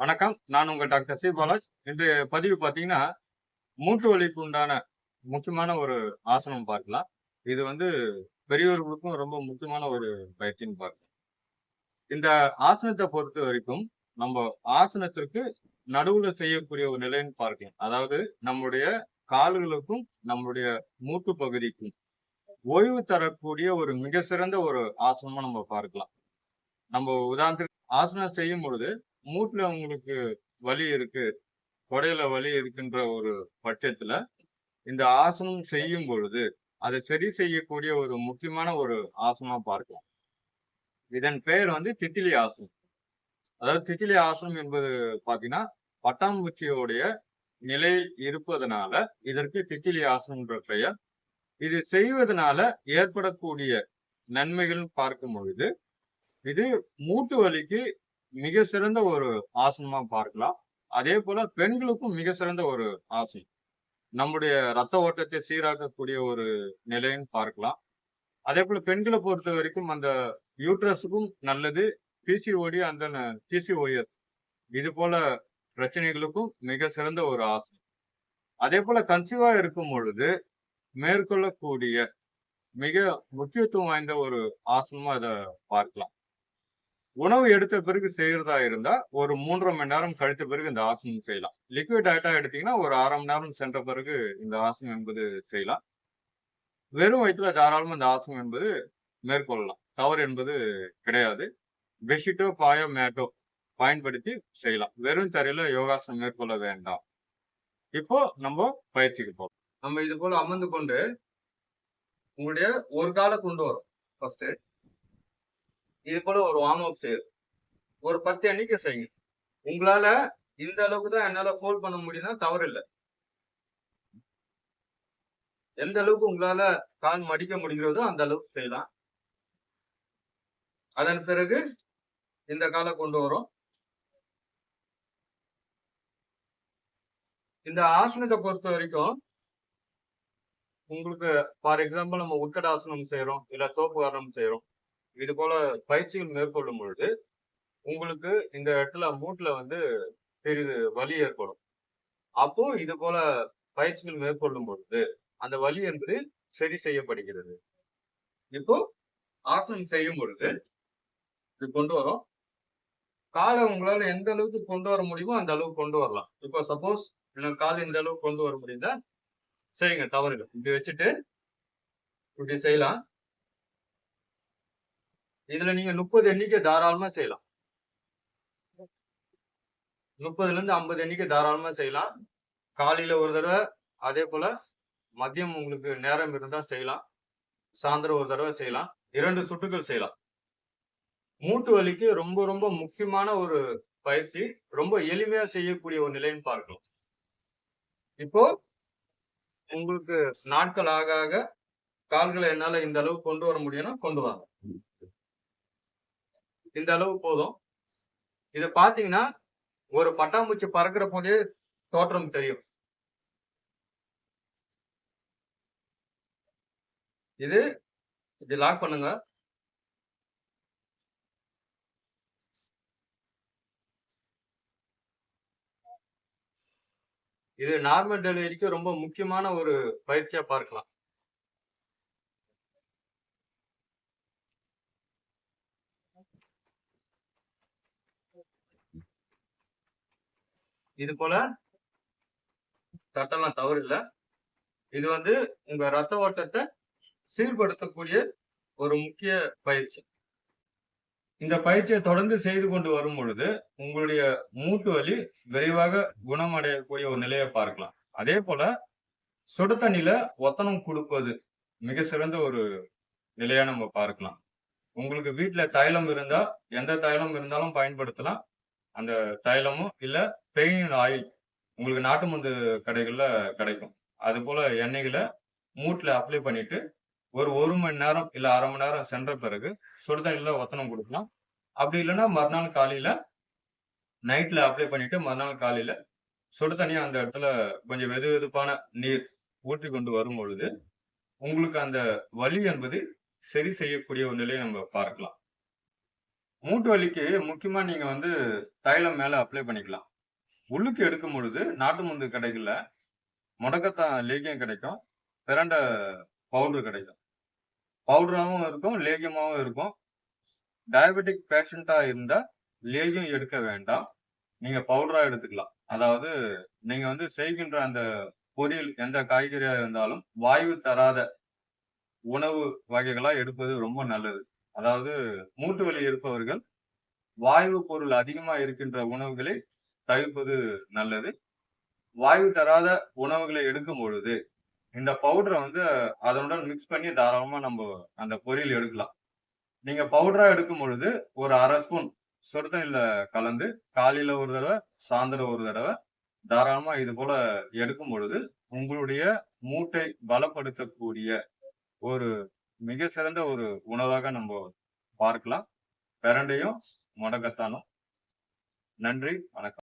வணக்கம். நான் உங்கள் டாக்டர் சி பாலாஜ். இன்று பதிவு பார்த்தீங்கன்னா மூட்டு வலிக்கு உண்டான முக்கியமான ஒரு ஆசனம் பார்க்கலாம். இது வந்து பெரியவர்களுக்கும் ரொம்ப முக்கியமான ஒரு பயிற்சின்னு பார்க்கலாம். இந்த ஆசனத்தை பொறுத்த வரைக்கும் நம்ம ஆசனத்திற்கு நடுவில் செய்யக்கூடிய ஒரு நிலைன்னு பார்க்கலாம். அதாவது நம்முடைய கால்களுக்கும் நம்முடைய மூட்டு பகுதிக்கும் ஓய்வு தரக்கூடிய ஒரு மிக சிறந்த ஒரு ஆசனமா நம்ம பார்க்கலாம். நம்ம உதாரணத்துக்கு ஆசனம் செய்யும் பொழுது மூட்டுல உங்களுக்கு வலி இருக்கு கொடையில வலி இருக்குன்ற ஒரு பட்சத்துல இந்த ஆசனம் செய்யும் பொழுது அதை சரி செய்யக்கூடிய ஒரு முக்கியமான ஒரு ஆசனமா பார்க்கலாம். இதன் பெயர் வந்து திட்டிலி ஆசனம். அதாவது திட்டிலி ஆசனம் என்பது பார்த்தீங்கன்னா பட்டாம்பூச்சியோடைய நிலை இருப்பதனால இதற்கு திட்டிலி ஆசனம்ன்ற பெயர். இது செய்வதனால ஏற்படக்கூடிய நன்மைகள் பார்க்கும் பொழுது இது மூட்டு வலிக்கு மிக சிறந்த ஒரு ஆசனமா பார்க்கலாம். அதே போல பெண்களுக்கும் மிக சிறந்த ஒரு ஆசனம் நம்முடைய ரத்த ஓட்டத்தை சீராக்கக்கூடிய ஒரு நிலைன்னு பார்க்கலாம். அதே போல பெண்களை பொறுத்த வரைக்கும் அந்த யூட்ரஸுக்கும் நல்லது பிசிஓடி அந்த பிசிஓஎஸ் இது போல பிரச்சனைகளுக்கும் மிக சிறந்த ஒரு ஆசனம் அதே போல கன்சீவா இருக்கும் பொழுது மேற்கொள்ளக்கூடிய மிக முக்கியத்துவம் வாய்ந்த ஒரு ஆசனமா இதை பார்க்கலாம். உணவு எடுத்த பிறகு செய்யறதா இருந்தா ஒரு மூன்றரை மணி நேரம் கழித்த பிறகு இந்த ஆசனம் செய்யலாம். லிக்விட் டயட்டா எடுத்தீங்கன்னா ஒரு அரை மணி நேரம் சென்ற பிறகு இந்த ஆசனம் என்பது செய்யலாம். வெறும் வயிற்றுல தாராளமாக இந்த ஆசனம் என்பது மேற்கொள்ளலாம். தவறு என்பது கிடையாது. பெட்ஷீட்டோ பாயோ மேட்டோ பயன்படுத்தி செய்யலாம். வெறும் தரையில யோகாசனம் மேற்கொள்ள வேண்டாம். இப்போ நம்ம பயிற்சிக்கு போகலாம் நம்ம இது போல அமர்ந்து கொண்டு உங்களுடைய ஒரு காலை கொண்டு வரும். ஃபர்ஸ்ட் இது போல ஒரு வார்ம் அப் செய்யும் ஒரு பத்து எண்ணிக்கை செய்யும் உங்களால இந்த அளவுக்கு தான் என்னால ஹோல்ட் பண்ண முடியும்னா தவறு இல்லை எந்த அளவுக்கு உங்களால கால் மடிக்க முடிகிறதோ அந்த அளவுக்கு செய்யலாம். அதன் பிறகு இந்த காலை கொண்டு வரும். இந்த ஆசனத்தை பொறுத்த வரைக்கும் உங்களுக்கு ஃபார் எக்ஸாம்பிள் நம்ம உட்கடாசனம் செய்யறோம் இல்ல தோப்புகாரணம் செய்யறோம் இது போல பயிற்சிகள் மேற்கொள்ளும் பொழுது உங்களுக்கு இந்த இடத்துல மூட்டில் வந்து பெரிது வலி ஏற்படும். அப்போ இது போல பயிற்சிகள் மேற்கொள்ளும் பொழுது அந்த வலி என்பது சரி செய்யப்படுகிறது. இப்போ ஆசனம் செய்யும் பொழுது இது கொண்டு வரும். காலை உங்களால எந்த அளவுக்கு கொண்டு வர முடியுமோ அந்த அளவுக்கு கொண்டு வரலாம். இப்போ சப்போஸ் எனக்கு கால் இந்த அளவுக்கு கொண்டு வர முடியுதா சரிங்க தவறு இப்படி வச்சுட்டு இப்படி செய்யலாம். இதுல நீங்க முப்பது எண்ணிக்கை தாராளமா செய்யலாம். முப்பதுல இருந்து ஐம்பது எண்ணிக்கை தாராளமா செய்யலாம். காலையில ஒரு தடவை அதே போல மதியம் உங்களுக்கு நேரம் இருந்தா செய்யலாம். சாயந்தரம் ஒரு தடவை செய்யலாம். இரண்டு சுற்றுகள் செய்யலாம். மூட்டு வலிக்கு ரொம்ப ரொம்ப முக்கியமான ஒரு பயிற்சி ரொம்ப எளிமையா செய்யக்கூடிய ஒரு நிலைன்னு பார்க்கலாம். இப்போ உங்களுக்கு நாட்கள் ஆக ஆக கால்களை என்னால இந்த அளவு கொண்டு வர முடியும்னா கொண்டு வாங்க. இந்த அளவு போதும். இதை பார்த்தீங்கன்னா ஒரு பட்டாம்பூச்சி பறக்கிற போதே தோற்றம் தெரியும். இது இது லாக் பண்ணுங்க. இது நார்மல் டெலிவரிக்கு ரொம்ப முக்கியமான ஒரு பயிற்சியா பார்க்கலாம். இது போல தட்டெல்லாம் தவறு இல்லை இது வந்து உங்க ரத்த ஓட்டத்தை சீர்படுத்தக்கூடிய ஒரு முக்கிய பயிற்சி. இந்த பயிற்சியை தொடர்ந்து செய்து கொண்டு வரும் பொழுது உங்களுடைய மூட்டு வலி விரைவாக குணமடையக்கூடிய ஒரு நிலையை பார்க்கலாம். அதே போல சுடு தண்ணியில ஒத்தனம் கொடுப்பது மிக சிறந்த ஒரு நிலையா நம்ம பார்க்கலாம். உங்களுக்கு வீட்டில் தைலம் இருந்தால் எந்த தைலம் இருந்தாலும் பயன்படுத்தலாம். அந்த தைலமும் இல்லை பெயின் ஆயில் உங்களுக்கு நாட்டு மருந்து கடைகளில் கிடைக்கும். அது போல எண்ணெய்களை மூட்டில் அப்ளை பண்ணிட்டு ஒரு ஒரு மணி நேரம் இல்லை அரை மணி நேரம் சென்ற பிறகு சுடுதண்ணில ஒத்தனம் கொடுக்கலாம். அப்படி இல்லைன்னா மறுநாள் காலையில் நைட்டில் அப்ளை பண்ணிட்டு மறுநாள் காலையில் சுடு அந்த இடத்துல கொஞ்சம் வெது வெதுப்பான நீர் ஊற்றி கொண்டு வரும் பொழுது உங்களுக்கு அந்த வலி என்பது சரி செய்யக்கூடிய ஒரு நிலையை நம்ம பார்க்கலாம் மூட்டு வலிக்கு முக்கியமாக நீங்கள் வந்து தைலம் மேலே அப்ளை பண்ணிக்கலாம். உள்ளுக்கு எடுக்கும் பொழுது நாட்டு மருந்து கடைகளில் முடக்கத்தான் லேகியம் கிடைக்கும். பிரண்ட பவுடர் கிடைக்கும். பவுடராகவும் இருக்கும், லேகியமாகவும் இருக்கும். டயபெட்டிக் பேஷண்ட்டாக இருந்தால் லேகியம் எடுக்க வேண்டாம். நீங்கள் பவுடராக எடுத்துக்கலாம். அதாவது நீங்கள் வந்து செய்கின்ற அந்த பொரியல் எந்த காய்கறியாக இருந்தாலும் வாய்வு தராத உணவு வகைகளா எடுப்பது ரொம்ப நல்லது. அதாவது மூட்டு வலி இருப்பவர்கள் வாய்வு பொருள் அதிகமா இருக்கின்ற உணவுகளை தவிர்ப்பது நல்லது. வாய்வு தராத உணவுகளை எடுக்கும் பொழுது, இந்த பவுடரை வந்து அதனுடன் மிக்ஸ் பண்ணி தாராளமா நம்ம அந்த பொரியல் எடுக்கலாம். நீங்க பவுடரா எடுக்கும் பொழுது ஒரு அரை ஸ்பூன் சுடுதண்ணில கலந்து காலையில ஒரு தடவை சாயந்தரம் ஒரு தடவை தாராளமா இது போல எடுக்கும் பொழுது, உங்களுடைய மூட்டை பலப்படுத்தக்கூடிய ஒரு மிக சிறந்த ஒரு உணவாக நம்ம பார்க்கலாம். பிரண்டையும், முடக்கத்தானும். நன்றி, வணக்கம்.